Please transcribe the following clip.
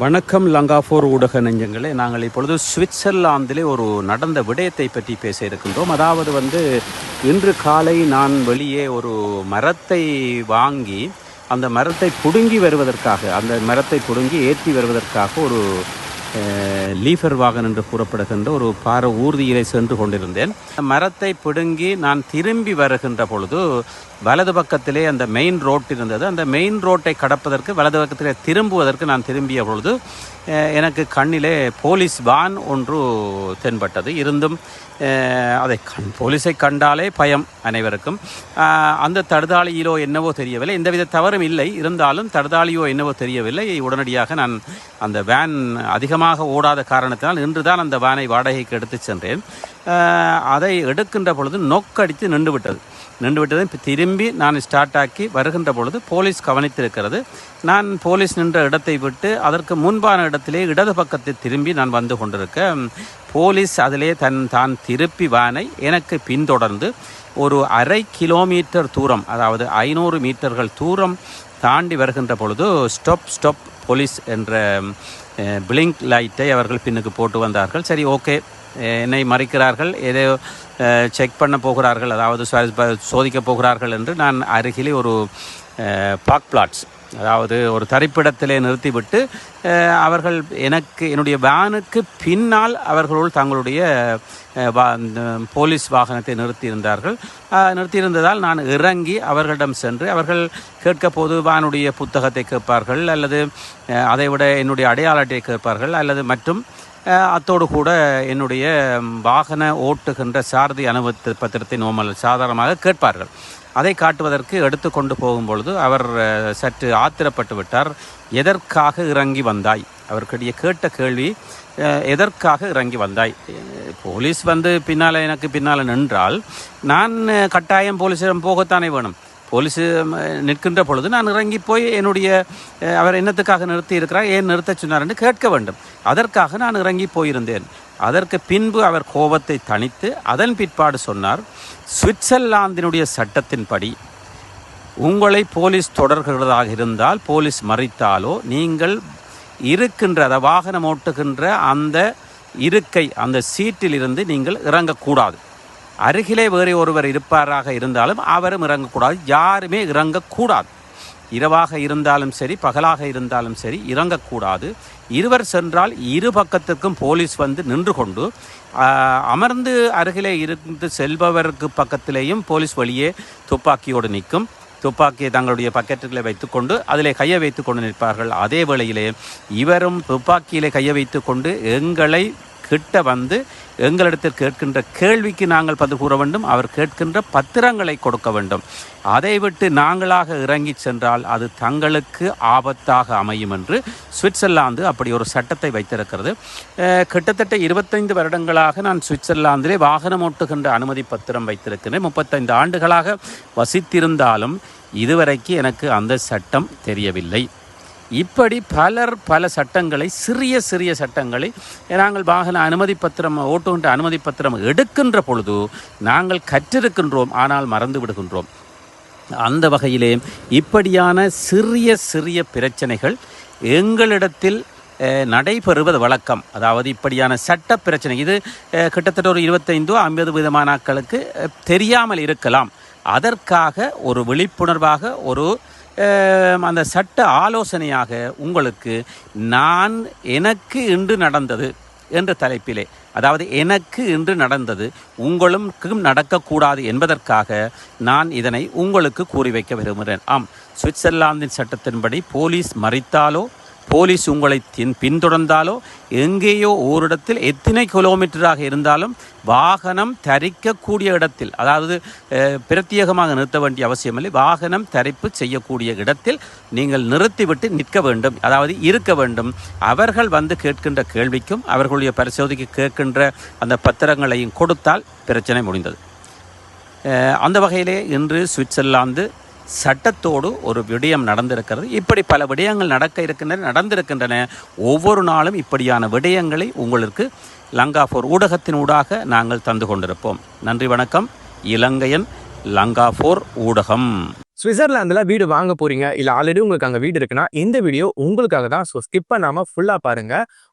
வணக்கம் லங்காஃபோர் ஊடக நெஞ்சங்களே. நாங்கள் இப்பொழுது சுவிட்சர்லாந்திலே ஒரு நடந்த விடயத்தை பற்றி பேச இருக்கின்றோம். அதாவது வந்து இன்று காலை நான் வெளியே ஒரு மரத்தை வாங்கி அந்த மரத்தை புடுங்கி வருவதற்காக அந்த மரத்தை புடுங்கி ஏற்றி வருவதற்காக ஒரு லீஃபர் வாகன் என்று கூறப்படுகின்ற ஒரு பார ஊர்தியிலே சென்று கொண்டிருந்தேன். மரத்தை பிடுங்கி நான் திரும்பி வருகின்ற பொழுது வலது பக்கத்திலே அந்த மெயின் ரோட் இருந்தது. அந்த மெயின் ரோட்டை கடப்பதற்கு வலது பக்கத்திலே திரும்புவதற்கு நான் திரும்பிய பொழுது எனக்கு கண்ணிலே போலீஸ் வான் ஒன்று தென்பட்டது. இருந்தும் அதை கண் போலீஸை கண்டாலே பயம் அனைவருக்கும். அந்த தடுதாளியிலோ என்னவோ தெரியவில்லை. எந்தவித தவறும் இல்லை. இருந்தாலும் தடுதாளியோ என்னவோ தெரியவில்லை. உடனடியாக நான் அந்த வேன் அதிகமாக ஓடாத காரணத்தினால் இன்று தான் அந்த வேனை வாடகைக்கு எடுத்து சென்றேன். அதை எடுக்கின்ற பொழுது நொக்கடித்து நின்று விட்டது. நின்று விட்டது திரும்பி நான் ஸ்டார்ட் ஆக்கி வருகின்ற பொழுது போலீஸ் கவனித்திருக்கிறது. நான் போலீஸ் நின்ற இடத்தை விட்டு அதற்கு முன்பான இடத்திலே இடது பக்கத்தில் திரும்பி நான் வந்து கொண்டிருக்க போலீஸ் அதிலே தன் தான் திருப்பி வானை எனக்கு பின்தொடர்ந்து ஒரு அரை கிலோமீட்டர் தூரம் அதாவது ஐநூறு மீட்டர்கள் தூரம் தாண்டி வருகின்ற பொழுது ஸ்டொப் ஸ்டொப் போலீஸ் என்ற பிளிங்க் லைட்டை அவர்கள் பின்னுக்கு போட்டு வந்தார்கள். சரி ஓகே என்னை மறைக்கிறார்கள். ஏதோ செக் பண்ண போகிறார்கள். அதாவது சோதிக்க போகிறார்கள் என்று நான் அருகிலே ஒரு பாக் பிளாட்ஸ் அதாவது ஒரு தரிப்பிடத்திலே நிறுத்திவிட்டு அவர்கள் எனக்கு என்னுடைய வேனுக்கு பின்னால் அவர்களுள் தங்களுடைய வா- போலீஸ் வாகனத்தை நிறுத்தியிருந்தார்கள். நிறுத்தியிருந்ததால் நான் இறங்கி அவர்களிடம் சென்று அவர்கள் கேட்க போது வானுடைய புத்தகத்தை கேட்பார்கள் அல்லது அதைவிட என்னுடைய அடையாள அட்டையை கேட்பார்கள் அல்லது மற்றும் அத்தோடு கூட என்னுடைய வாகன ஓட்டுகின்ற சாரதி அனுபவ பத்திரத்தை நோமல் சாதாரணமாக கேட்பார்கள். அதை காட்டுவதற்கு எடுத்து கொண்டு போகும்பொழுது அவர் சற்று ஆத்திரப்பட்டு விட்டார். எதற்காக இறங்கி வந்தாய்? அவர்களுடைய கேட்ட கேள்வி எதற்காக இறங்கி வந்தாய்? போலீஸ் வந்து பின்னால் எனக்கு பின்னால் நின்றால் நான் கட்டாயம் போலீஸிடம் போகத்தானே வேணும். போலீஸ் நிற்கின்ற பொழுது நான் இறங்கி போய் என்னுடைய அவர் என்னத்துக்காக நிறுத்தி இருக்கிறார் ஏன் நிறுத்த சொன்னார் என்று கேட்க வேண்டும். அதற்காக நான் இறங்கி போயிருந்தேன். அதற்கு பின்பு அவர் கோபத்தை தணித்து அதன் பிற்பாடு சொன்னார் சுவிட்சர்லாந்தினுடைய சட்டத்தின்படி உங்களை போலீஸ் தொடர்கிறதாக இருந்தால் போலீஸ் மறித்தாலோ நீங்கள் இருக்கின்ற அதை வாகனம் ஓட்டுகின்ற அந்த இருக்கை அந்த சீட்டில் இருந்து நீங்கள் இறங்கக்கூடாது. அருகிலே வேறு ஒருவர் இருப்பாராக இருந்தாலும் அவரும் இறங்கக்கூடாது யாருமே இறங்கக்கூடாது. இரவாக இருந்தாலும் சரி பகலாக இருந்தாலும் சரி இறங்கக்கூடாது. இருவர் சென்றால் இரு பக்கத்திற்கும் போலீஸ் வந்து நின்று கொண்டு அமர்ந்து அருகிலே இருந்து செல்பவருக்கு பக்கத்திலேயும் போலீஸ் வெளியே துப்பாக்கியோடு நிற்கும். துப்பாக்கியை தங்களுடைய பக்கெட்டுகளை வைத்துக்கொண்டு அதிலே கையை வைத்துக்கொண்டு நிற்பார்கள். அதே வேளையிலே இவரும் துப்பாக்கியிலே கையை வைத்துக்கொண்டு எங்களை கிட்ட வந்து எங்களிடத்தில் கேட்கின்ற கேள்விக்கு நாங்கள் பதில் கூற வேண்டும். அவர் கேட்கின்ற பத்திரங்களை கொடுக்க வேண்டும். அதை விட்டு நாங்களாக இறங்கி சென்றால் அது தங்களுக்கு ஆபத்தாக அமையும் என்று சுவிட்சர்லாந்து அப்படி ஒரு சட்டத்தை வைத்திருக்கிறது. கிட்டத்தட்ட இருபத்தைந்து வருடங்களாக நான் சுவிட்சர்லாந்திலே வாகனம் ஓட்டுகின்ற அனுமதி பத்திரம் வைத்திருக்கிறேன் முப்பத்தைந்து ஆண்டுகளாக வசித்திருந்தாலும் இதுவரைக்கு எனக்கு அந்த சட்டம் தெரியவில்லை. இப்படி பலர் பல சட்டங்களை சிறிய சிறிய சட்டங்களை நாங்கள் வாகன அனுமதி பத்திரம் ஓட்டுகின்ற அனுமதி பத்திரம் எடுக்கின்ற பொழுது நாங்கள் கற்றிருக்கின்றோம் ஆனால் மறந்து விடுகின்றோம். அந்த வகையிலே இப்படியான சிறிய சிறிய பிரச்சனைகள் எங்களிடத்தில் நடைபெறுவது வழக்கம். அதாவது இப்படியான சட்ட பிரச்சனை இது கிட்டத்தட்ட ஒரு இருபத்தைந்தோ ஐம்பது விதமானாக்களுக்கு தெரியாமல் இருக்கலாம். அதற்காக ஒரு விழிப்புணர்வாக ஒரு அந்த சட்ட ஆலோசனையாக உங்களுக்கு நான் எனக்கு இன்று நடந்தது என்ற தலைப்பிலே அதாவது எனக்கு இன்று நடந்தது உங்களுக்கும் நடக்கக்கூடாது என்பதற்காக நான் இதனை உங்களுக்கு கூறி வைக்க விரும்புகிறேன். ஆம் சுவிட்சர்லாந்தின் சட்டத்தின்படி போலீஸ் மறித்தாலோ போலீஸ் உங்களை பின்தொடர்ந்தாலோ எங்கேயோ ஓரிடத்தில் எத்தனை கிலோமீட்டராக இருந்தாலும் வாகனம் தரிக்கக்கூடிய இடத்தில் அதாவது பிரத்யேகமாக நிறுத்த வேண்டிய அவசியமில்லை. வாகனம் தரிப்பு செய்யக்கூடிய இடத்தில் நீங்கள் நிறுத்திவிட்டு நிற்க வேண்டும். அதாவது இருக்க வேண்டும். அவர்கள் வந்து கேட்கின்ற கேள்விக்கும் அவர்களுடைய பரிசோதிக்கு கேட்கின்ற அந்த பத்திரங்களையும் கொடுத்தால் பிரச்சனை முடிந்தது. அந்த வகையிலே இன்று சுவிட்சர்லாந்து சட்டத்தோடு ஒரு விடயம் நடந்திருக்கிறது. இப்படி பல விடயங்கள் நடக்க இருக்கின்றன நடந்திருக்கின்றன. ஒவ்வொரு நாளும் இப்படியான விடயங்களை உங்களுக்கு லங்காஃபோர் ஊடகத்தின் ஊடாக நாங்கள் தந்து கொண்டிருப்போம். நன்றி வணக்கம். இலங்கையன் லங்காஃபோர் ஊடகம். சுவிட்சர்லாந்தில் வீடு வாங்க போறீங்க இல்லை ஆல்ரெடி உங்களுக்கு அங்கே வீடு இருக்குன்னா இந்த வீடியோ உங்களுக்காக தான் ஸோ ஸ்கிப் பண்ணாமல் ஃபுல்லாக பாருங்கள்